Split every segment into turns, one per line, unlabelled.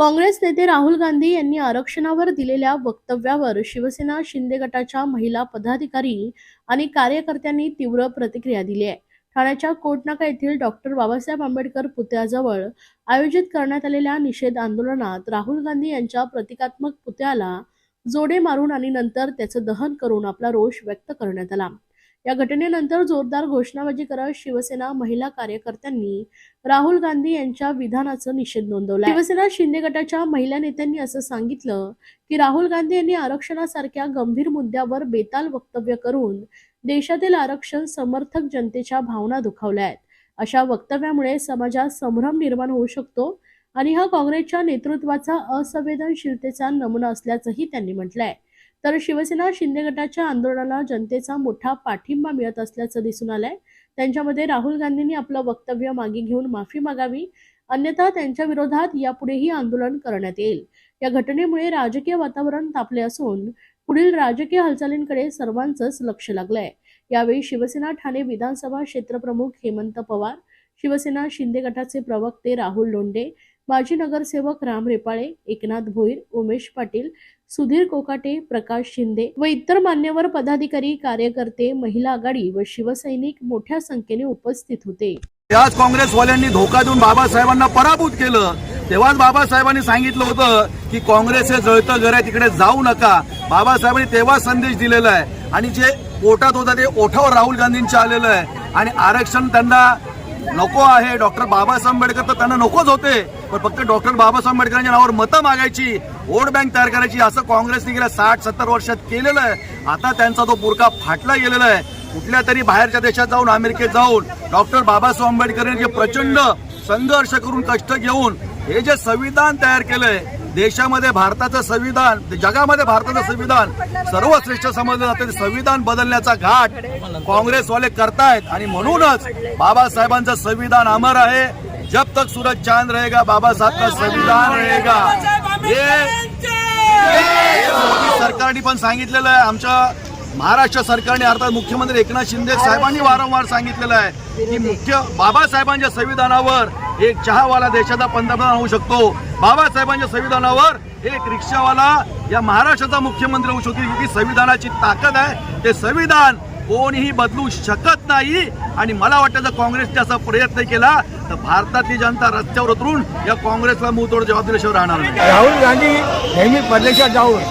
काँग्रेस नेते राहुल गांधी यांनी आरक्षणावर दिलेल्या वक्तव्यावर शिवसेना शिंदे गटाच्या महिला पदाधिकारी आणि कार्यकर्त्यांनी तीव्र प्रतिक्रिया दिली आहे. ठाण्याच्या कोटनाका येथील डॉक्टर बाबासाहेब आंबेडकर पुतळ्याजवळ आयोजित करण्यात आलेल्या निषेध आंदोलनात राहुल गांधी यांच्या प्रतिकात्मक पुतळ्याला जोडे मारून आणि नंतर त्याचं दहन करून आपला रोष व्यक्त करण्यात आला. या घटनेनंतर जोरदार घोषणाबाजी करत शिवसेना महिला कार्यकर्त्यांनी राहुल गांधी यांच्या विधानाचं निषेध नोंदवला शिवसेना शिंदे गटाच्या महिला नेत्यांनी असं सांगितलं की राहुल गांधी यांनी आरक्षणासारख्या गंभीर मुद्द्यावर बेताल वक्तव्य करून देशातील आरक्षण समर्थक जनतेच्या भावना दुखावल्या आहेत अशा वक्तव्यामुळे समाजात संभ्रम निर्माण होऊ शकतो आणि हा काँग्रेसच्या नेतृत्वाचा असंवेदनशीलतेचा नमुना असल्याचंही त्यांनी म्हटलंय. तर शिवसेना शिंदे गटाच्या आंदोलनाला जनतेचा मोठा पाठिंबा मिळत असल्याचं दिसून आलंय. त्यांच्यामध्ये राहुल गांधींनी आपलं वक्तव्य मागे घेऊन माफी मागावी अन्यथा त्यांच्या विरोधात यापुढेही आंदोलन करण्यात येईल. या घटनेमुळे राजकीय वातावरण तापले असून पुढील राजकीय हालचालींकडे सर्वांचंच लक्ष लागलंय. यावेळी शिवसेना ठाणे विधानसभा क्षेत्रप्रमुख हेमंत पवार शिवसेना शिंदे गटाचे प्रवक्ते राहुल लोंढे माजी नगरसेवक राम रेपाळे एकनाथ भोईर उमेश पाटील सुधीर कोकाटे प्रकाश शिंदे व इतर मान्यवर पदाधिकारी कार्यकर्ते महिला आघाडी व शिवसैनिक मोठ्या संख्येने उपस्थित होते.
त्याच काँग्रेसवाल्यांनी धोका देऊन बाबासाहेबांना पराभूत केलं. तेव्हाच बाबासाहेबांनी सांगितलं होतं की काँग्रेस हे जळतं घर आहे तिकडे जाऊ नका. बाबासाहेबांनी तेव्हा संदेश दिलेला आहे. आणि जे पोटात होता ते ओठावर राहुल गांधींच्या आलेलं आहे. आणि आरक्षण त्यांना नको आहे. डॉक्टर बाबासाहेब आंबेडकर तर त्यांना नकोच होते. पण फक्त डॉक्टर बाबासाहेब आंबेडकरांच्या नावावर मतं मागायची वोट बँक तयार करायची असं काँग्रेसने गेल्या साठ सत्तर वर्षात केलेलं आहे. आता त्यांचा तो बुरका फाटला गेलेला आहे. कुठल्या तरी बाहेरच्या देशात जाऊन अमेरिकेत जाऊन डॉक्टर बाबासाहेब आंबेडकर यांनी जे प्रचंड संघर्ष करून कष्ट घेऊन हे जे संविधान तयार केलंय देशामध्ये भारताचं संविधान जगामध्ये भारताचं संविधान सर्वश्रेष्ठ समजलं जातं. संविधान बदलण्याचा घाट काँग्रेसवाले करतायत. आणि म्हणूनच बाबासाहेबांचं संविधान अमर आहे. जब तक सूरज चांद रहेगा बाबासाहेब संविधान रहेगा. हे सरकारने पण सांगितलेलं आहे. आमच्या महाराष्ट्र सरकारने अर्थात मुख्यमंत्री एकनाथ शिंदे साहेबांनी वारंवार सांगितलेलं आहे की मुख्य बाबासाहेबांच्या संविधानावर एक चहावाला देशाचा पंतप्रधान होऊ शकतो. बाबासाहेबांच्या संविधानावर एक रिक्षावाला या महाराष्ट्राचा मुख्यमंत्री होऊ शकतो. ही संविधानाची ताकद आहे. ते संविधान कोणीही बदलू शकत नाही. आणि मला वाटतं जर काँग्रेसने असा प्रयत्न केला तर भारतातली जनता रस्त्यावर उतरून या काँग्रेसला मुहतोड जबाबदारीशिवाय राहणार नाही.
राहुल गांधी नेहमी परदेशात जाऊन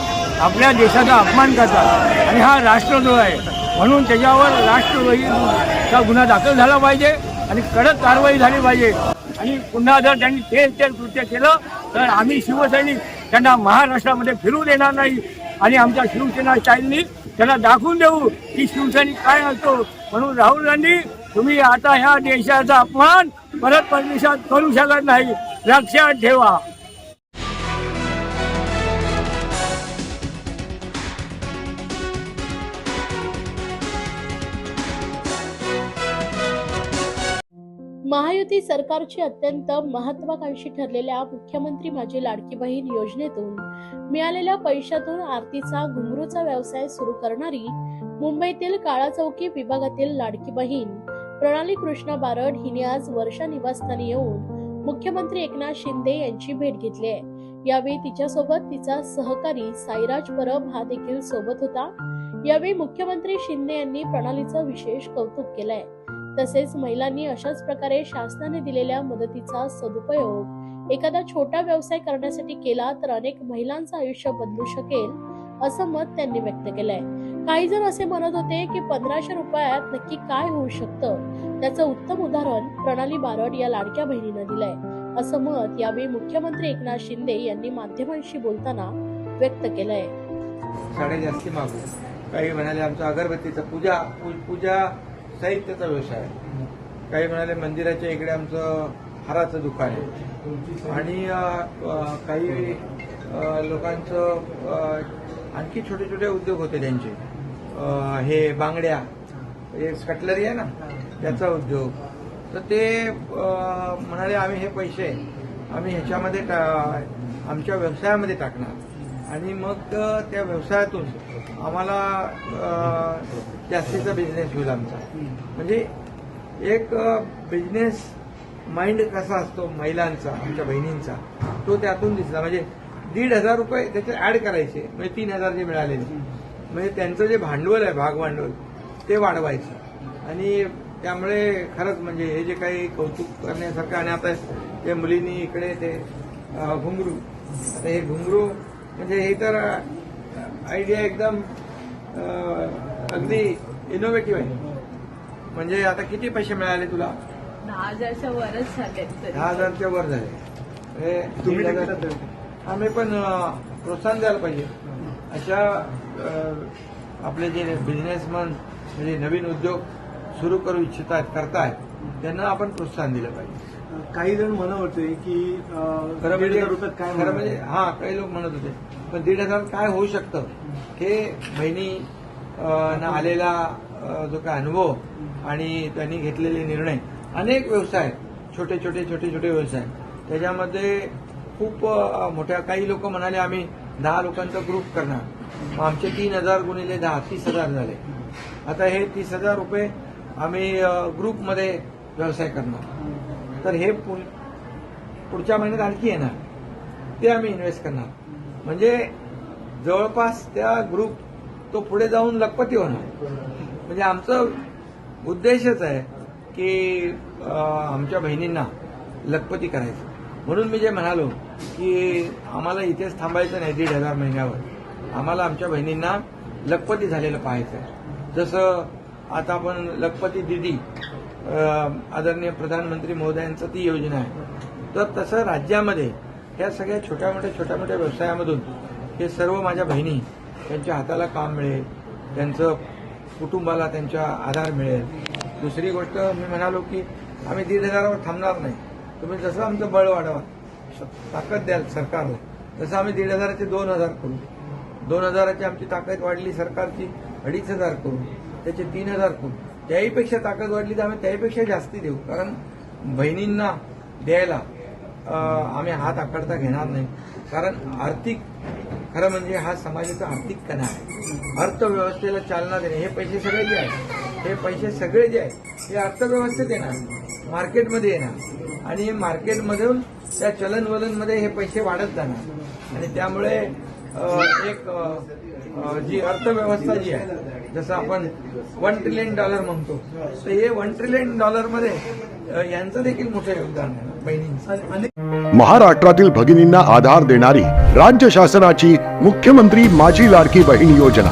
आपल्या देशाचा अपमान करतात. आणि हा राष्ट्रद्रोह आहे. म्हणून त्याच्यावर राष्ट्रद्रोहीचा गुन्हा दाखल झाला पाहिजे आणि कडक कारवाई झाली पाहिजे. आणि पुन्हा जर त्यांनी तेच तेच कृत्य केलं तर आम्ही शिवसैनिक त्यांना महाराष्ट्रामध्ये फिरू देणार नाही. आणि आमच्या शिवसेना स्टाईलनी त्यांना दाखवून देऊ की शिवसैनिक काय असतो. म्हणून राहुल गांधी तुम्ही आता ह्या देशाचा अपमान परत परदेशात करू शकत नाही. लक्षात ठेवा.
महायुती सरकारची अत्यंत महत्वाकांक्षी ठरलेल्या मुख्यमंत्री माझी लाडकी बहीण योजनेतून मिळालेल्या पैशातून आरतीचा घुंगरूचा व्यवसाय सुरू करणारी मुंबईतील काळा चौकी विभागातील लाडकी बहीण प्रणाली कृष्णा बारड हिने आज वर्षा निवासस्थानी येऊन मुख्यमंत्री एकनाथ शिंदे यांची भेट घेतली आहे. यावेळी तिच्यासोबत तिचा सहकारी साईराज परब हा देखील सोबत होता. यावेळी मुख्यमंत्री शिंदे यांनी प्रणालीचं विशेष कौतुक केलंय. तसेच महिलांनी अशाच प्रकारे शासनाने दिलेल्या मदतीचा सदुपयोग एखादा छोटा व्यवसाय करण्यासाठी केला तर अनेक महिलांचं आयुष्य बदलू शकेल असं मत त्यांनी व्यक्त केलंय. काही जण असे म्हणत होते की पंधराशे रुपयात नक्की काय होऊ शकतं? त्याचं उत्तम उदाहरण प्रणाली बारड या लाडक्या बहिणीनं दिलंय. असं मत यावेळी मुख्यमंत्री एकनाथ शिंदे यांनी माध्यमांशी बोलताना व्यक्त केलंय.
साडे जास्ती मागू. काही म्हणाले आमचं अगरबत्तीचं पूजा पूजा साहित्याचा व्यवसाय. काही म्हणाले मंदिराच्या इकडे आमचं हाराचं दुकान आहे. आणि काही लोकांचं आणखी छोटे छोटे उद्योग होते त्यांचे. हे बांगड्या हे कटलरी आहे ना त्याचा उद्योग. तर ते म्हणाले आम्ही हे पैसे आम्ही ह्याच्यामध्ये टा- आमच्या व्यवसायामध्ये टाकणार. आणि मग त्या व्यवसायातून आम्हाला जास्तीचा बिझनेस होईल आमचा. म्हणजे एक बिझनेस माइंड कसा असतो महिलांचा आमच्या बहिणींचा तो त्यातून दिसला. म्हणजे दीड हजार रुपये त्याचे ऍड करायचे म्हणजे तीन हजार जे मिळालेले म्हणजे त्यांचं जे भांडवल आहे भाग भांडवल ते वाढवायचं. आणि त्यामुळे खरंच म्हणजे हे जे काही कौतुक करण्यासारखं आणि आता ते मुलींनी इकडे ते घुंगरू. आता हे घुंगरू म्हणजे हे तर आयडिया एकदम अगदी इनोव्हेटिव्ह आहे. म्हणजे आता किती पैसे मिळाले तुला?
दहा हजारच्या वरच झाले तरी.
दहा हजारच्या वर झाले. हे हजार आम्ही पण प्रोत्साहन द्यायला पाहिजे. अशा आपले जे बिझनेसमन म्हणजे नवीन उद्योग सुरू करू इच्छितात करतायत त्यांना आपण प्रोत्साहन दिलं पाहिजे.
काही जण म्हणत होते की
खरं म्हणजे
काय
खरं म्हणजे हा काही लोक म्हणत होते. पण दीड हजार काय होऊ शकतं? हे बहिणी ना आलेला जो काय अनुभव आणि त्यांनी घेतलेले निर्णय अनेक व्यवसाय छोटे छोटे छोटे छोटे व्यवसाय. त्याच्यामध्ये खूप मोठ्या काही लोक म्हणाले आम्ही दहा लोकांचा ग्रुप करणार. मग आमचे तीन हजार गुणिले दहा तीस हजार झाले. आता हे तीस हजार रुपये आम्ही ग्रुपमध्ये व्यवसाय करणार. तर हे पुढच्या महिन्यात आणखी येणार. ते आम्ही इन्व्हेस्ट करणार. म्हणजे जवळपास त्या ग्रुप तो पुढे जाऊन लखपती होणार. म्हणजे आमचं उद्देशच आहे की आमच्या बहिणींना लखपती करायचं. म्हणून मी जे म्हणालो की आम्हाला इथेच थांबायचं नाही दीड हजार महिन्यावर. आम्हाला आमच्या बहिणींना लखपती झालेलं पाहायचं आहे जसं आता आपण लखपती दिदी आदरणीय प्रधानमंत्री महोदयांचं ती योजना आहे. तर तसं राज्यामध्ये ह्या सगळ्या छोट्या मोठ्या छोट्या मोठ्या व्यवसायामधून हे सर्व माझ्या बहिणी त्यांच्या हाताला काम मिळेल त्यांचं कुटुंबाला त्यांच्या आधार मिळेल. दुसरी गोष्ट मी म्हणालो की आम्ही दीड हजारावर थांबणार नाही. तुम्ही जसं आमचं बळ वाढवा श- ताकद द्याल सरकारला तसं आम्ही दीड हजाराचे दोन हजार करू. दोन हजाराची आमची ताकद वाढली सरकारची अडीच हजार करू. त्याचे तीन हजार करू. त्याहीपेक्षा ताकद वाढली तर आम्ही त्याहीपेक्षा जास्ती देऊ. कारण बहिणींना द्यायला आम्ही हात आकडता घेणार नाही. कारण आर्थिक खरं म्हणजे हा समाजाचा आर्थिक कणा आहे. अर्थव्यवस्थेला चालना देणे हे पैसे सगळे जे आहेत हे पैसे सगळे जे आहेत हे अर्थव्यवस्थेत येणार. मार्केटमध्ये येणार. आणि हे मार्केटमधून त्या चलनवलनमध्ये हे पैसे वाढत जाणार. आणि त्यामुळे एक जी अर्थव्यवस्था जी आहे जसं आपण वन ट्रिलियन डॉलर म्हणतो. तर हे वन ट्रिलियन डॉलरमध्ये अं, यांचं देखील मोठं योगदान आहे बहिणींचं.
महाराष्ट्रातील भगिनींना आधार देणारी राज्य शासनाची मुख्यमंत्री माझी लाडकी बहीण योजना.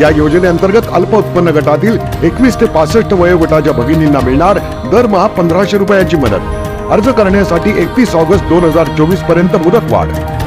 या योजनेअंतर्गत अल्प उत्पन्न गटातील एकवीस ते पासष्ट वयोगटाच्या भगिनींना मिळणार दरमहा पंधराशे रुपयाची मदत. अर्ज करण्यासाठी एकतीस ऑगस्ट दोन हजार चोवीसपर्यंत मुदत वाढ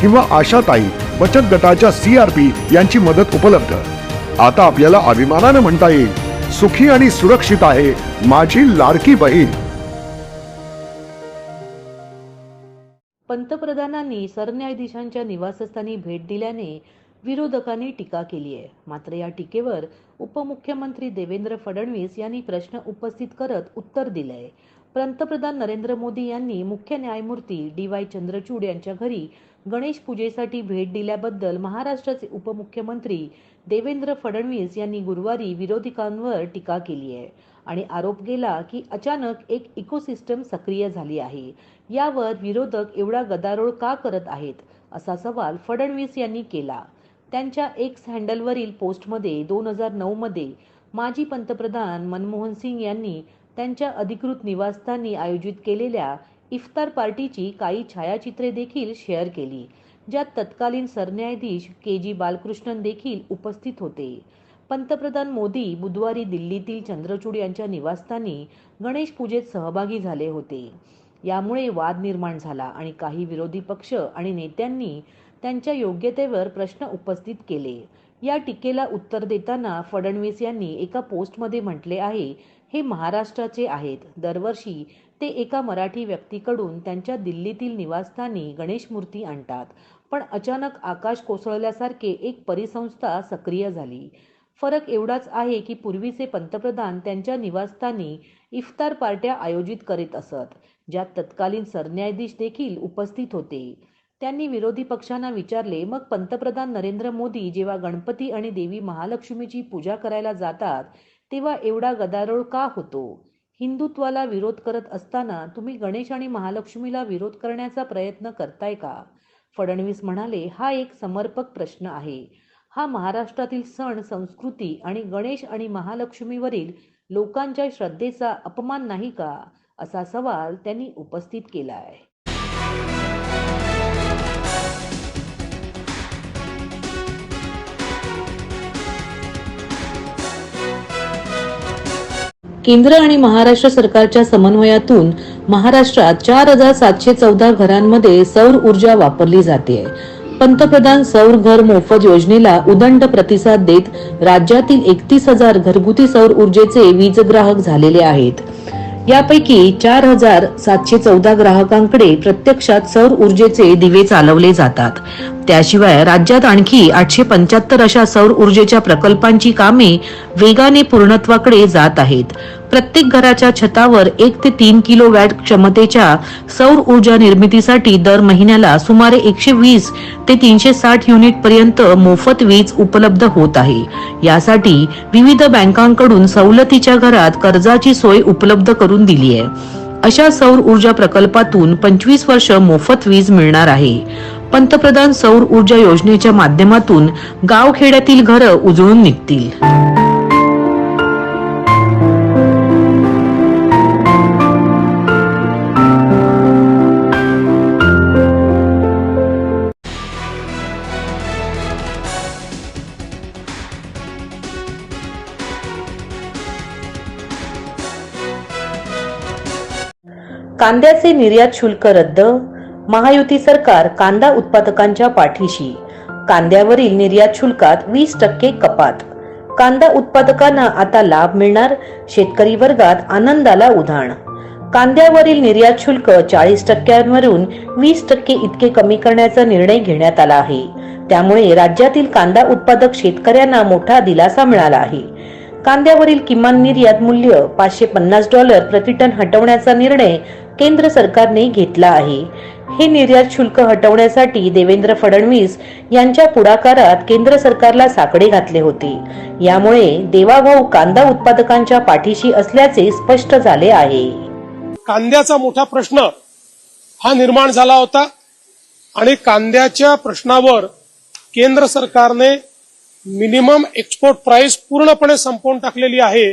किंवा आशाताई बचत गटाच्या सीआरपी यांची मदत उपलब्ध. आता आपल्याला अभिमानानं म्हणता येईल सुखी आणि सुरक्षित आहे माझी लाडकी बहीण.
पंतप्रधानांनी सरन्यायाधीशांच्या निवासस्थानी भेट दिल्याने विरोधकांनी टीका केली आहे. मात्र या टीकेवर उपमुख्यमंत्री देवेंद्र फडणवीस यांनी प्रश्न उपस्थित करत उत्तर दिलंय. पंतप्रधान नरेंद्र मोदी यांनी मुख्य न्यायमूर्ती डी वाय चंद्रचूड यांच्या घरी गणेश पूजेसाठी भेट दिल्याबद्दल महाराष्ट्राचे उपमुख्यमंत्री देवेंद्र फडणवीस यांनी गुरुवारी विरोधकांवर टीका केली आहे आणि आरोप केला की अचानक एक इकोसिस्टम सक्रिय झाली आहे. यावर विरोधक एवढा गदारोळ का करत आहेत? असा सवाल फडणवीस यांनी केला. त्यांच्या एक्स हँडलवरील पोस्टमध्ये दोन हजार नऊमध्ये माजी पंतप्रधान मनमोहन सिंग यांनी त्यांच्या अधिकृत निवासस्थानी आयोजित केलेल्या इफ्तार पार्टीची काही छायाचित्रे देखील शेअर केली ज्यात तत्कालीन सरन्यायाधीश के जी बालकृष्णन देखील उपस्थित होते. पंतप्रधान मोदी बुधवारी दिल्लीतील चंद्रचूड यांच्या निवासस्थानी गणेश पूजेत सहभागी झाले होते. यामुळे वाद निर्माण झाला आणि काही विरोधी पक्ष आणि नेत्यांनी त्यांच्या योग्यतेवर प्रश्न उपस्थित केले. या टीकेला उत्तर देताना फडणवीस यांनी एका पोस्टमध्ये म्हटले आहे हे महाराष्ट्राचे आहेत. दरवर्षी ते एका मराठी व्यक्तीकडून त्यांच्या दिल्लीतील निवासस्थानी गणेश मूर्ती आणतात. पण अचानक आकाश कोसळल्यासारखे एक परिसंस्था सक्रिय झाली. फरक एवढाच आहे की पूर्वीचे पंतप्रधान त्यांच्या निवासस्थानी इफ्तार पार्ट्या आयोजित करीत असत ज्यात तत्कालीन सरन्यायाधीश देखील उपस्थित होते. त्यांनी विरोधी पक्षांना विचारले मग पंतप्रधान नरेंद्र मोदी जेव्हा गणपती आणि देवी महालक्ष्मीची पूजा करायला जातात तेव्हा एवढा गदारोळ का होतो? हिंदुत्वाला विरोध करत असताना तुम्ही गणेश आणि महालक्ष्मीला विरोध करण्याचा प्रयत्न करताय का? फडणवीस म्हणाले हा एक समर्पक प्रश्न आहे. हा महाराष्ट्रातील सण संस्कृती आणि गणेश आणि महालक्ष्मीवरील लोकांच्या श्रद्धेचा अपमान नाही का? असा सवाल त्यांनी उपस्थित केला आहे केंद्र आणि महाराष्ट्र सरकारच्या समन्वयातून महाराष्ट्रात चार हजार सातशे चौदा घरांमध्ये सौर ऊर्जा वापरली जाते. पंतप्रधान सौर घर मोफत योजनेला उदंड प्रतिसाद देत राज्यातील एकतीस हजार घरगुती सौर ऊर्जेचे वीज ग्राहक झालेले आहेत. यापैकी चार हजार सातशे चौदा ग्राहकांकडे प्रत्यक्षात सौर ऊर्जेचे दिवे चालवले जातात. त्याशिवाय राज्यात आणखी आठशे पंच्याहत्तर अशा सौर ऊर्जेच्या प्रकल्पांची कामे वेगाने पूर्णत्वाकडे जात आहेत. प्रत्येक घराच्या छतावर एक ते तीन किलो वॅट क्षमतेच्या सौर ऊर्जा निर्मितीसाठी दर महिन्याला सुमारे एकशे वीस ते तीनशे साठ युनिट पर्यंत मोफत वीज उपलब्ध होत आहे. यासाठी विविध बँकांकडून सवलतीच्या घरात कर्जाची सोय उपलब्ध करून दिली आहे. अशा सौर ऊर्जा प्रकल्पातून पंचवीस वर्ष मोफत वीज मिळणार आहे. पंतप्रधान सौर ऊर्जा योजनेच्या माध्यमातून गावखेड्यातील घरं उजळून निघतील. कांद्याचे निर्यात शुल्क रद्द महायुती सरकार कांदा उत्पादकांच्या पाठीशी. कांद्यावरील निर्यात शुल्कात वीस टक्के कपात. कांदा उत्पादकांना आता लाभ मिळणार शेतकरी वर्गात आनंदाला उधाण. कांद्यावरील निर्यात शुल्क चाळीस टक्क्यांवरून वीस टक्के इतके कमी करण्याचा निर्णय घेण्यात आला आहे. त्यामुळे राज्यातील कांदा उत्पादक शेतकऱ्यांना मोठा दिलासा मिळाला आहे. कांद्यावरील किमान निर्यात मूल्य पाचशे पन्नास डॉलर प्रतिटन हटवण्याचा निर्णय केंद्र सरकारने घेतला आहे. हे निर्यात शुल्क हटवण्यासाठी देवेंद्र फडणवीस यांच्या पुढाकारात केंद्र सरकारला साकडे घातले होते. यामुळे देवाभाऊ कांदा उत्पादकांच्या पाठीशी असल्याचे स्पष्ट झाले आहे.
कांद्याचा मोठा प्रश्न हा निर्माण झाला होता आणि कांद्याच्या प्रश्नावर केंद्र सरकारने मिनिमम एक्सपोर्ट प्राइस पूर्णपणे संपवून टाकलेली आहे.